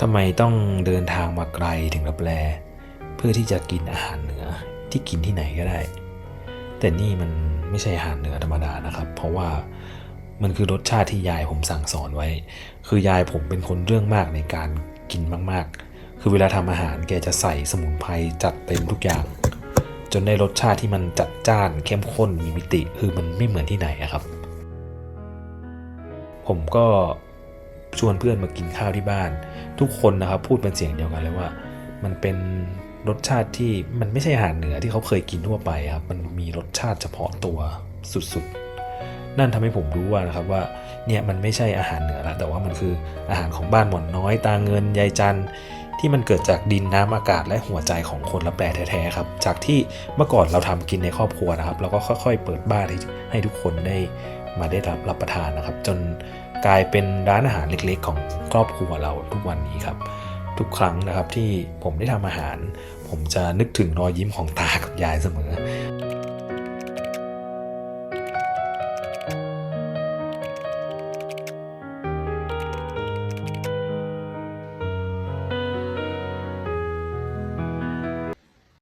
ทำไมต้องเดินทางมาไกลถึงลับแล เพื่อที่จะกินอาหารเหนือที่กินที่ไหนก็ได้ แต่นี่มันไม่ใช่อาหารเหนือธรรมดานะครับ เพราะว่ามันคือรสชาติที่ยายผมสั่งสอนไว้ คือยายผมเป็นคนเรื่องมากในการกินมากๆ คือเวลาทำอาหารแกจะใส่สมุนไพรจัดเต็มทุกอย่าง จนได้รสชาติที่มันจัดจ้านเข้มข้นมีมิติ คือมันไม่เหมือนที่ไหนอะครับ ผมก็ ชวนเพื่อนมากินข้าวที่บ้าน ทุกคนนะครับพูดเป็นเสียงเดียวกันเลยว่า มันเป็นรสชาติที่มันไม่ใช่อาหารเหนือที่เขาเคยกินทั่วไปครับมันมีรสชาติเฉพาะตัวสุดๆ นั่นทำให้ผมรู้ว่านะครับว่าเนี่ยมันไม่ใช่อาหารเหนือละแต่ว่ามันคืออาหารของบ้านหมอนน้อยตาเงินยายจันที่มันเกิดจากดินน้ำอากาศและหัวใจของคนละแปรแท้ๆครับ จากที่เมื่อก่อนเราทำกินในครอบครัวนะครับ เราก็ค่อย ๆ เปิดบ้านให้ให้ทุกคนได้ มาได้รับรับประทานนะครับ จนกลายเป็นร้านอาหารเล็กๆ ของครอบครัวเราทุกวันนี้ครับ ทุกครั้งนะครับที่ผมได้ทำอาหาร ผมจะนึกถึงรอยยิ้มของตากับยายเสมอ